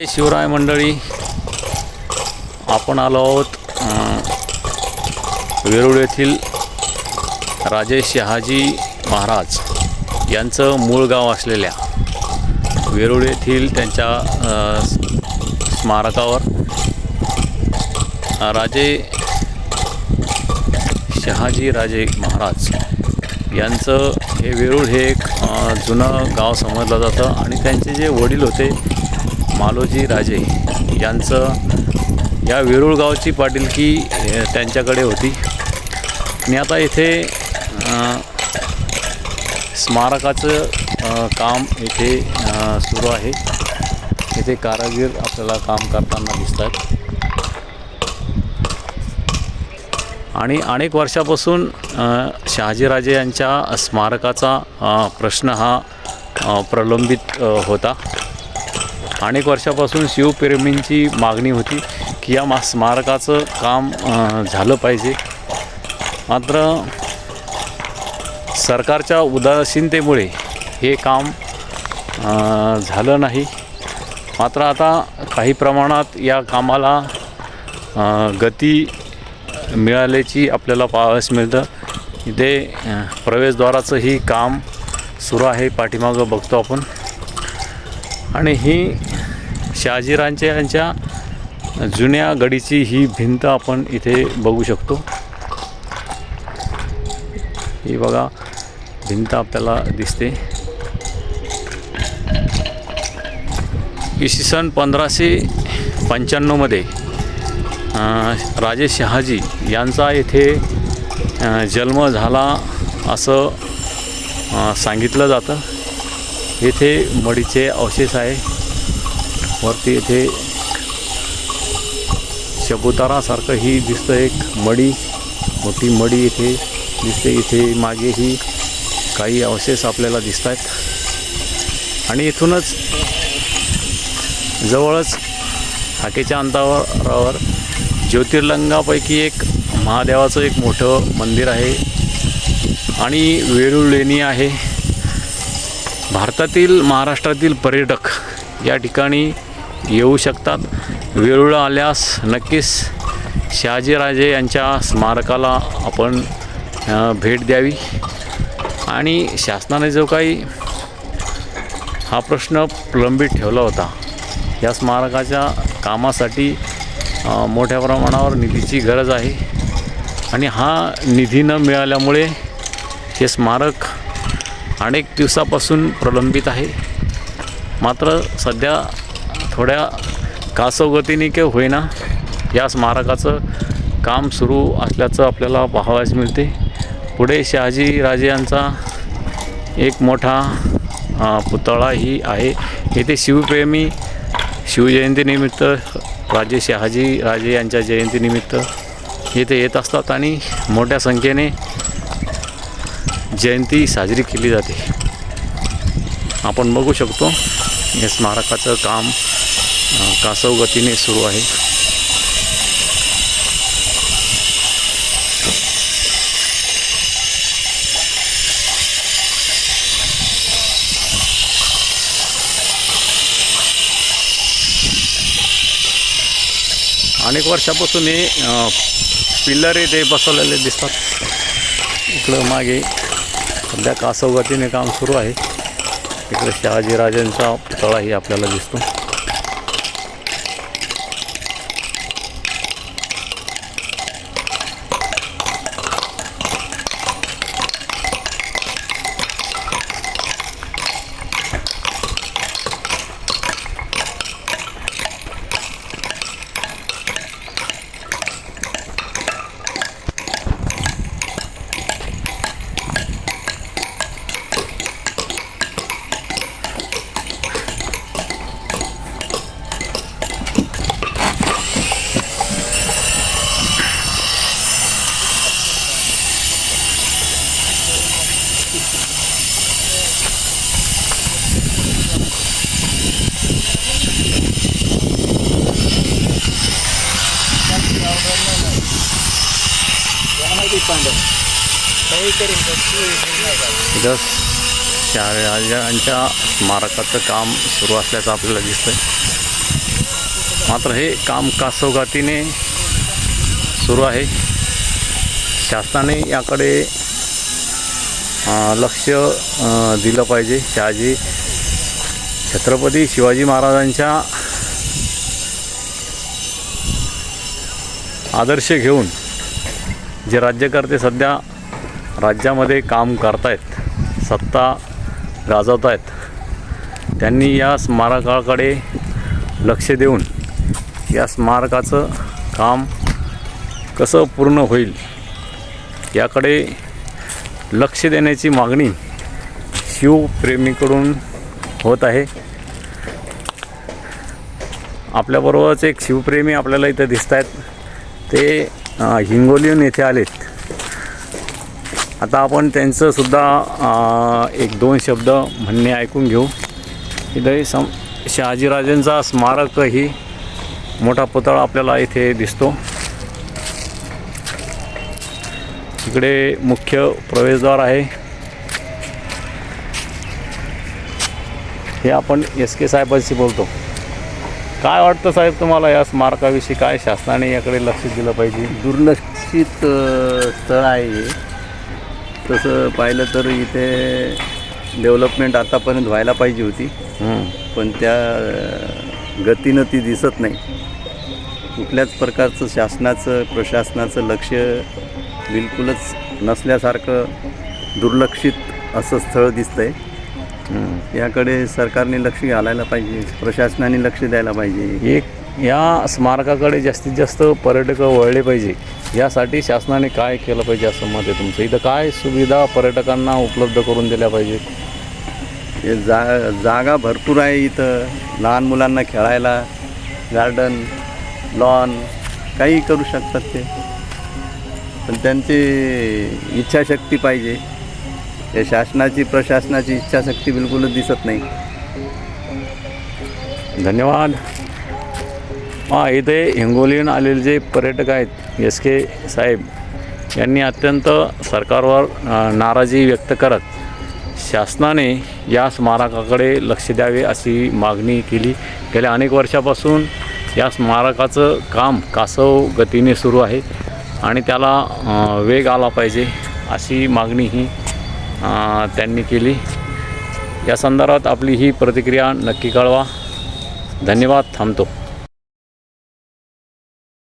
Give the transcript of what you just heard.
शिवराय मंडळी. आपण आलो आहोत वेरूळ येथील राजे शहाजी महाराज यांचं मूळ गाव असलेल्या वेरूळ येथील त्यांच्या स्मारकावर राजे शहाजी राजे महाराज यांचं हे वेरूळ हे एक जुनं गाव समजलं जातं आणि त्यांचे जे वडील होते मालोजी राजे यांचं या वेरूळ गावची पाटीलकी त्यांच्याकडे होती. आणि आता इथे स्मारकाचं काम इथे सुरू आहे. इथे कारागीर आपल्याला काम करताना दिसत आहेत आणि अनेक वर्षापासून शहाजीराजे यांच्या स्मारकाचा प्रश्न हा प्रलंबित होता. अनेक वर्षापासून शिवप्रेमींची मागणी होती की या मा स्मारकाचं काम झालं पाहिजे. मात्र सरकारच्या उदासीनतेमुळे हे काम झालं नाही. मात्र आता काही प्रमाणात या कामाला गती मिळाल्याची आपल्याला पाहावयास मिळतं. इथे प्रवेशद्वाराचंही काम सुरू आहे. पाठीमागं बघतो आपण. आणि ही शहाजीरांच्या यांच्या जुन्या गडीची ही भिंत आपण इथे बघू शकतो. ही बघा भिंत आपल्याला दिसते. इसवी सन पंधराशे पंच्याण्णवमध्ये राजे शहाजी यांचा येथे जन्म झाला असं सांगितलं जातं. येथे मडीचे अवशेष आहे. वरती येथे शबुतारासारखं ही दिसतं एक मडी मोठी मडी इथे दिसते. इथे मागेही काही अवशेष आपल्याला दिसत आहेत आणि इथूनच जवळच हाकेच्या अंतरावर ज्योतिर्लिंगापैकी एक महादेवाचं एक मोठं मंदिर आहे. आणि वेरूळ लेणी आहे. भारतातील महाराष्ट्रातील पर्यटक या ठिकाणी येऊ शकतात. वेरूळ आल्यास नक्कीच शहाजीराजे यांच्या स्मारकाला आपण भेट द्यावी. आणि शासनाने जो काही हा प्रश्न प्रलंबित ठेवला होता या स्मारकाच्या कामासाठी मोठ्या प्रमाणावर निधीची गरज आहे. आणि हा निधी न मिळाल्यामुळे हे स्मारक अनेक दिवसापासून प्रलंबित आहे. मात्र सध्या थोड्या कासवगतीने के होईना या स्मारकाचं काम सुरू असल्याचं आपल्याला पाहावयास मिळते. पुढे शहाजी राजे यांचा एक मोठा पुतळाही आहे. येथे शिवप्रेमी शिवजयंतीनिमित्त राजे शहाजी राजे यांच्या जयंतीनिमित्त येथे येत असतात आणि मोठ्या संख्येने जयंती साजरी केली जाते. आपण बघू शकतो या स्मारकाचं काम कासव गतीने सुरू आहे. अनेक वर्षापासून हे पिल्लर इथे बसवलेले दिसतात. इकडं मागे सध्या कासवगतीने काम सुरू आहे. इकडे शहाजीराजांचा पुतळाही आपल्याला दिसतो. इथं शहाजीराजांच्या स्मारकाचं काम सुरू असल्याचं आपल्याला दिसतंय. मात्र हे काम कासवगातीने सुरू आहे. शासनाने याकडे लक्ष दिलं पाहिजे. शहाजी छत्रपती शिवाजी महाराजांच्या आदर्श घेऊन जे राज्यकर्ते सध्या राज्यामध्ये काम करतायत सत्ता गाजवत आहेत त्यांनी या स्मारकाकडे लक्ष देऊन या स्मारकाचं काम कसं पूर्ण होईल याकडे लक्ष देण्याची मागणी शिवप्रेमीकडून होत आहे. आपल्याबरोबरच एक शिवप्रेमी आपल्याला इथं दिसत आहेत ते हिंगोलीहून येथे आलेत. आता आपण त्यांचंसुद्धा एक दोन शब्द म्हणणे ऐकून घेऊ. इथे सम शहाजीराजेंचा स्मारकही मोठा पुतळा आपल्याला इथे दिसतो. इकडे मुख्य प्रवेशद्वार आहे. हे आपण एस के साहेबांशी बोलतो. काय वाटतं साहेब तुम्हाला या स्मारकाविषयी? काय शासनाने याकडे लक्ष दिलं पाहिजे? दुर्लक्षित स्थळ आहे हे. तसं पाहिलं तर इथे डेव्हलपमेंट आतापर्यंत व्हायला पाहिजे होती. पण त्या गतीनं ती दिसत नाही कुठल्याच प्रकारचं शासनाचं प्रशासनाचं लक्ष बिलकुलच नसल्यासारखं दुर्लक्षित असं स्थळ दिसतंय हं. याकडे सरकारने लक्ष घालायला पाहिजे प्रशासनाने लक्ष द्यायला पाहिजे एक या स्मारकाकडे जास्तीत जास्त पर्यटक वळले पाहिजे. यासाठी शासनाने काय केलं पाहिजे असं मत आहे तुमचं? इथं काय सुविधा पर्यटकांना उपलब्ध करून दिल्या पाहिजेत हे जा जागा भरपूर आहे इथं. लहान मुलांना खेळायला गार्डन लॉन काही करू शकतात ते. पण त्यांची इच्छाशक्ती पाहिजे. या शासनाची प्रशासनाची इच्छाशक्ती बिलकुलच दिसत नाही. धन्यवाद. हां इथे हिंगोलीहून आलेले जे पर्यटक आहेत एस के साहेब यांनी अत्यंत सरकारवर नाराजी व्यक्त करत शासनाने या स्मारकाकडे लक्ष द्यावे अशी मागणी केली. गेल्या अनेक वर्षापासून या स्मारकाचं काम कासव गतीने सुरू आहे आणि त्याला वेग आला पाहिजे अशी मागणी ही त्यांनी केली. या संदर्भात आपली ही प्रतिक्रिया नक्की कळवा. धन्यवाद. थांबतो.